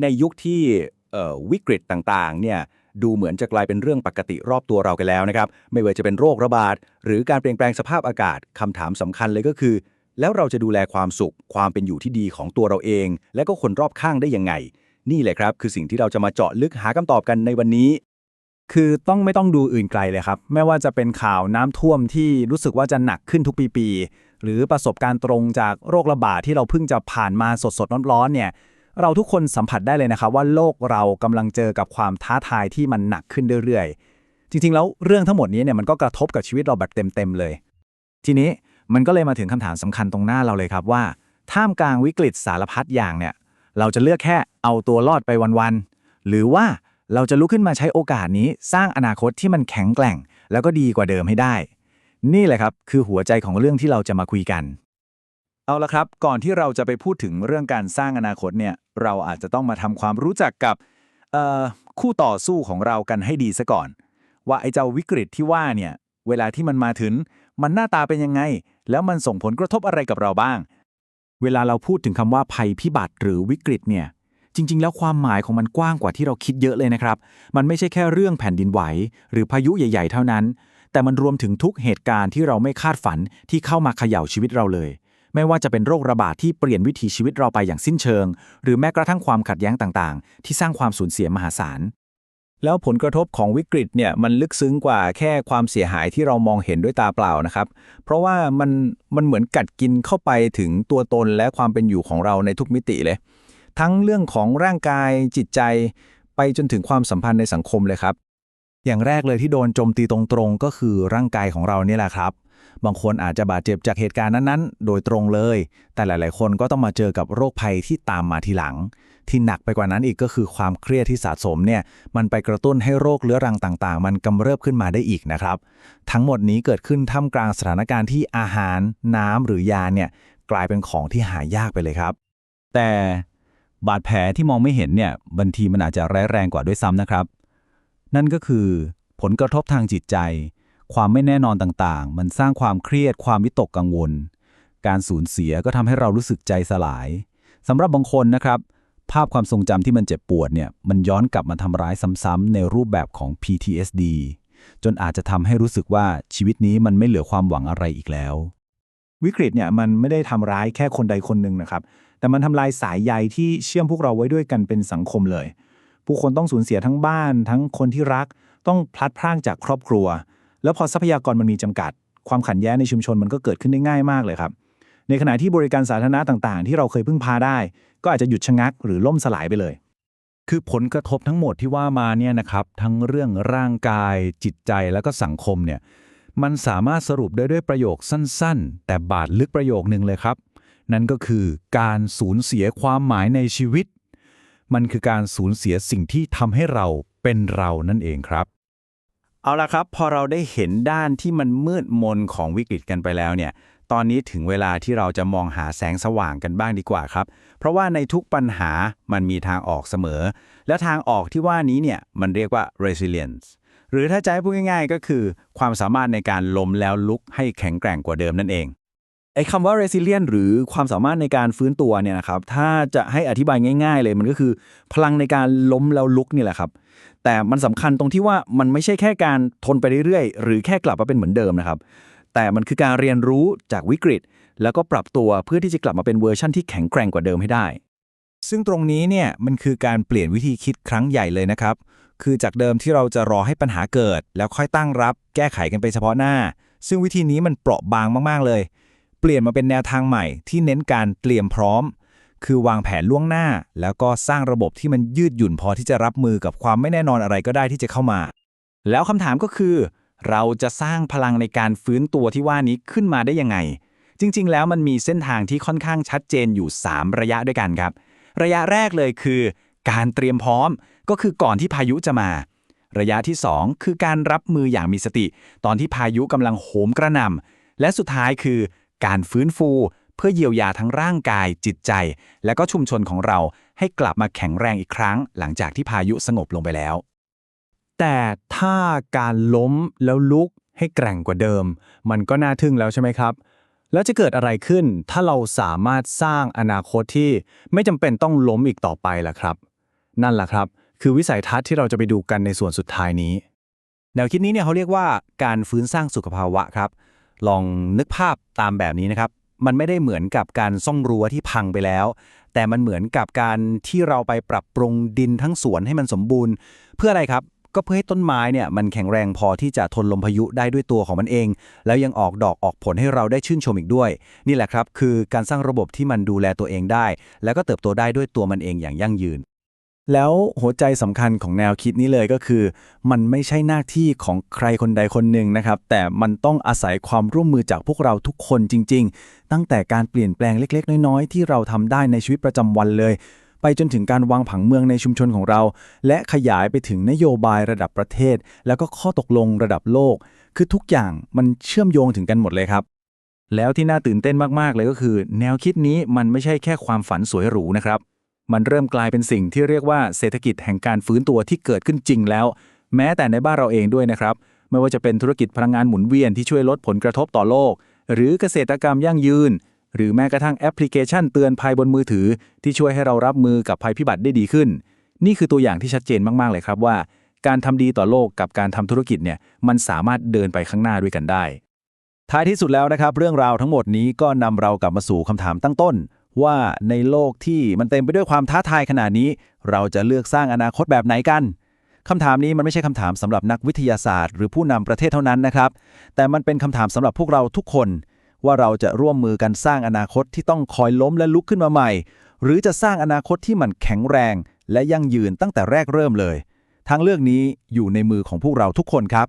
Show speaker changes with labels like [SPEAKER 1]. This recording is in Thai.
[SPEAKER 1] ในยุคที่วิกฤตต่างๆเนี่ยดูเหมือนจะกลายเป็นเรื่องปกติรอบตัวเรากันแล้วนะครับ ไม่ว่าจะเป็นโรคระบาด หรือการเปลี่ยนแปลงสภาพอากาศคำถามสำคัญเลยก็คือ แล้วเราจะดูแลความสุข ความเป็นอยู่ที่ดีของตัวเราเอง และก็คนรอบข้างได้ยังไง นี่แหละครับ คือสิ่งที่เราจะมาเจาะลึกหาคำตอบกันในวันนี้
[SPEAKER 2] คือต้องไม่ต้องดูอื่นไกลเลยครับ ไม่ว่าจะเป็นข่าวน้ำท่วมที่รู้สึกว่าจะหนักขึ้นทุกปีๆหรือประสบการณ์ตรงจากโรคระบาดที่เราเพิ่งจะผ่านมาสดๆร้อนๆเนี่ย เราทุกคนสัมผัสได้เลยนะครับว่าโลกเรากำลังเจอกับความท้าทายที่มันหนักขึ้นเรื่อยๆ จริงๆ แล้วเรื่องทั้งหมดนี้เนี่ยมันก็กระทบกับชีวิตเราแบบเต็มๆเลย ทีนี้มันก็เลยมาถึงคำถามสำคัญตรงหน้าเราเลยครับว่า ท่ามกลางวิกฤตสารพัดอย่างเนี่ย เราจะเลือกแค่เอาตัวรอดไปวันๆ หรือว่าเราจะลุกขึ้นมาใช้โอกาสนี้สร้างอนาคตที่มันแข็งแกร่ง แล้วก็ดีกว่าเดิมให้ได้ นี่แหละครับคือหัวใจของเรื่องที่เราจะมาคุยกัน เอาละครับ ก่อนที่เราจะไปพูดถึงเรื่องการสร้างอนาคตเนี่ย เราอาจจะต้องมาทำความรู้จักกับคู่ต่อสู้ของเรากันให้ดีซะก่อน ว่าไอ้เจ้าวิกฤตที่ว่าเนี่ย เวลาที่มันมาถึง มันหน้าตาเป็นยังไง แล้วมันส่งผลกระทบอะไรกับเราบ้าง เวลาเราพูดถึงคำว่าภัยพิบัติหรือวิกฤตเนี่ย จริง ๆ แล้วความหมายของมันกว้างกว่าที่เราคิดเยอะเลยนะครับ มันไม่ใช่แค่เรื่องแผ่นดินไหว หรือพายุใหญ่ ๆ เท่านั้น แต่มันรวมถึงทุกเหตุการณ์ที่เราไม่คาดฝันที่เข้ามาเขย่าชีวิตเราเลย ไม่ว่าจะเป็นโรคระบาดที่เปลี่ยนวิถีชีวิตเราไปอย่างสิ้นเชิง หรือแม้กระทั่งความขัดแย้งต่างๆ ที่สร้างความสูญเสียมหาศาล แล้วผลกระทบของวิกฤตเนี่ยมันลึกซึ้งกว่าแค่ความเสียหายที่เรามองเห็นด้วยตาเปล่านะครับ เพราะว่ามันมันเหมือนกัดกินเข้าไปถึงตัวตนและความเป็นอยู่ของเราในทุกมิติเลย ทั้งเรื่องของร่างกายจิตใจ ไปจนถึงความสัมพันธ์ในสังคมเลยครับอย่างแรกเลยที่โดนโจมตีตรงๆ ก็คือร่างกายของเราเนี่ยแหละครับ บางคนอาจจะบาดเจ็บจากเหตุการณ์นั้นๆ โดยตรงเลย แต่หลาย ๆ คนก็ต้องมาเจอกับโรคภัยที่ตามมาทีหลัง ที่หนักไปกว่านั้นอีกก็คือความเครียดที่สะสมเนี่ยมันไปกระตุ้นให้โรคเรื้อรังต่าง ๆ มันกำเริบขึ้นมาได้อีกนะครับ ทั้งหมดนี้เกิดขึ้นท่ามกลางสถานการณ์ที่อาหาร น้ำหรือยาเนี่ยกลายเป็นของที่หายากไปเลยครับ
[SPEAKER 3] แต่บาดแผลที่มองไม่เห็นเนี่ยบางทีมันอาจจะร้ายแรงกว่าด้วยซ้ำนะครับ นั่นก็คือผลกระทบทางจิตใจ ความไม่แน่นอนต่างๆ มันสร้างความเครียดความวิตกกังวล การสูญเสียก็ทำให้เรารู้สึกใจสลายสำหรับบางคนนะครับ ภาพความทรงจำที่มันเจ็บปวดเนี่ย มันย้อนกลับมาทำร้ายซ้ำๆในรูปแบบของ PTSD จนอาจจะทำให้รู้สึกว่าชีวิตนี้มันไม่เหลือความหวังอะไรอีกแล้ว
[SPEAKER 2] วิกฤตเนี่ยมันไม่ได้ทำร้ายแค่คนใดคนหนึ่งนะครับ แต่มันทำลายสายใยที่เชื่อมพวกเราไว้ด้วยกันเป็นสังคมเลย ผู้คนต้องสูญเสียทั้งบ้าน ทั้งคนที่รัก ต้องพลัดพรากจากครอบครัว แล้วพอทรัพยากรมันมีจำกัด ความขัดแย้งในชุมชนมันก็เกิดขึ้นได้ง่ายมากเลยครับ ในขณะที่บริการสาธารณะต่างๆ ที่เราเคยพึ่งพาได้ ก็อาจจะหยุดชะงักหรือล่มสลายไปเลย
[SPEAKER 3] คือผลกระทบทั้งหมดที่ว่ามาเนี่ยนะครับทั้งเรื่องร่างกาย จิตใจแล้วก็สังคมเนี่ยมันสามารถสรุปได้ด้วยประโยคสั้นๆ แต่บาดลึกประโยคนึงเลยครับ นั่นก็คือการสูญเสียความหมายในชีวิต มันคือการสูญเสียสิ่งที่ทำให้เราเป็นเรานั่นเองครับ
[SPEAKER 1] เอาละครับ พอเราได้เห็นด้านที่มันมืดมนของวิกฤตกันไปแล้วเนี่ย ตอนนี้ถึงเวลาที่เราจะมองหาแสงสว่างกันบ้างดีกว่าครับ เพราะว่าในทุกปัญหามันมีทางออกเสมอ และทางออกที่ว่านี้เนี่ยมันเรียกว่า resilience หรือถ้าจะให้พูดง่ายๆ ก็คือ ความสามารถในการล้มแล้วลุกให้แข็งแกร่งกว่าเดิมนั่นเอง ไอ้คำว่า resilient หรือความสามารถในการฟื้นตัวเนี่ยนะครับ ถ้าจะให้อธิบายง่าย ๆ เลยมันก็คือ พลังในการล้มแล้วลุกนี่แหละครับ แต่มันสำคัญตรงที่ว่ามันไม่ใช่แค่การทนไปเรื่อยๆ หรือแค่กลับมาเป็นเหมือนเดิมนะครับ แต่มันคือการเรียนรู้จากวิกฤต แล้วก็ปรับตัวเพื่อที่จะกลับมาเป็นเวอร์ชั่นที่แข็งแกร่งกว่าเดิมให้ได้
[SPEAKER 2] ซึ่งตรงนี้เนี่ยมันคือการเปลี่ยนวิธีคิดครั้งใหญ่เลยนะครับ คือจากเดิมที่เราจะรอให้ปัญหาเกิด แล้วค่อยตั้งรับ แก้ไขกันไปเฉพาะหน้า ซึ่งวิธีนี้มันเปราะบางมากๆเลย เปลี่ยนมาเป็นแนวทางใหม่ที่เน้นการเตรียมพร้อม คือวางแผนล่วงหน้า แล้วก็สร้างระบบที่มันยืดหยุ่นพอที่จะรับมือกับความไม่แน่นอนอะไรก็ได้ที่จะเข้ามา แล้วคำถามก็คือ เราจะสร้างพลังในการฟื้นตัวที่ว่านี้ขึ้นมาได้ยังไง จริง ๆ แล้วมันมีเส้นทางที่ค่อนข้างชัดเจนอยู่ 3 ระยะด้วยกันครับ ระยะแรกเลยคือ การเตรียมพร้อมก็คือก่อนที่พายุจะมาระยะที่ 2 คือการรับมืออย่างมีสติ ตอนที่พายุกำลังโหมกระหน่ำและสุดท้ายคือ การฟื้นฟู เพื่อเยียวยาทั้งร่างกาย จิตใจ และก็ชุมชนของเราให้กลับมาแข็งแรงอีกครั้ง หลังจากที่พายุสงบลงไปแล้ว แต่ถ้าการล้มแล้วลุกให้แกร่งกว่าเดิม มันก็น่าทึ่งแล้วใช่ไหมครับ แล้วจะเกิดอะไรขึ้นถ้าเราสามารถสร้างอนาคตที่ไม่จำเป็นต้องล้มอีกต่อไปล่ะครับ นั่นแหละครับ คือวิสัยทัศน์ที่เราจะไปดูกันในส่วนสุดท้ายนี้
[SPEAKER 1] แนวคิดนี้เนี่ยเขาเรียกว่าการฟื้นสร้างสุขภาวะครับ ลองนึกภาพตามแบบนี้นะครับ มันไม่ได้เหมือนกับการซ่อมรั้วที่พังไปแล้ว แต่มันเหมือนกับการที่เราไปปรับปรุงดินทั้งสวนให้มันสมบูรณ์ เพื่ออะไรครับก็เพื่อให้ต้นไม้เนี่ยมันแข็งแรงพอที่จะทนลมพายุได้ด้วยตัวของมันเอง แล้วยังออกดอกออกผลให้เราได้ชื่นชมอีกด้วย นี่แหละครับ คือการสร้างระบบที่มันดูแลตัวเองได้ แล้วก็เติบโตได้ด้วยตัวมันเองอย่างยั่งยืน
[SPEAKER 2] แล้วหัวใจสำคัญของแนวคิดนี้เลยก็คือ มันไม่ใช่หน้าที่ของใครคนใดคนหนึ่งนะครับ แต่มันต้องอาศัยความร่วมมือจากพวกเราทุกคนจริง ๆ ตั้งแต่การเปลี่ยนแปลงเล็ก ๆ น้อยๆ ที่เราทำได้ในชีวิตประจำวันเลย ไปจนถึงการวางผังเมืองในชุมชนของเรา และขยายไปถึงนโยบายระดับประเทศ แล้วก็ข้อตกลงระดับโลก คือทุกอย่างมันเชื่อมโยงถึงกันหมดเลยครับ แล้วที่น่าตื่นเต้นมากๆเลยก็คือ แนวคิดนี้มันไม่ใช่แค่ความฝันสวยหรูนะครับ มันเริ่มกลายเป็นสิ่งที่เรียกว่าเศรษฐกิจแห่งการฟื้นตัวที่เกิดขึ้นจริงแล้ว แม้แต่ในบ้านเราเองด้วยนะครับ ไม่ว่าจะเป็นธุรกิจพลังงานหมุนเวียนที่ช่วยลดผลกระทบต่อโลก หรือเกษตรกรรมยั่งยืน หรือแม้กระทั่งแอปพลิเคชันเตือนภัยบนมือถือ ที่ช่วยให้เรารับมือกับภัยพิบัติได้ดีขึ้น นี่คือตัวอย่างที่ชัดเจนมาก ๆ เลยครับว่า การทำดีต่อโลกกับการทำธุรกิจเนี่ยมันสามารถเดินไปข้างหน้าด้วยกันได้
[SPEAKER 1] ท้ายที่สุดแล้วนะครับ เรื่องราวทั้งหมดนี้ก็นำเรากลับมาสู่คำถามตั้งต้น ว่าในโลกที่มันเต็มไปด้วยความท้าทายขนาดนี้ เราจะเลือกสร้างอนาคตแบบไหนกันคำถามนี้มันไม่ใช่คำถามสำหรับนักวิทยาศาสตร์ หรือผู้นำประเทศเท่านั้นนะครับ แต่มันเป็นคำถามสำหรับพวกเราทุกคน ว่าเราจะร่วมมือกันสร้างอนาคตที่ต้องคอยล้มและลุกขึ้นมาใหม่ หรือจะสร้างอนาคตที่มันแข็งแรง และยั่งยืนตั้งแต่แรกเริ่มเลย ทางเลือกนี้อยู่ในมือของพวกเราทุกคนครับ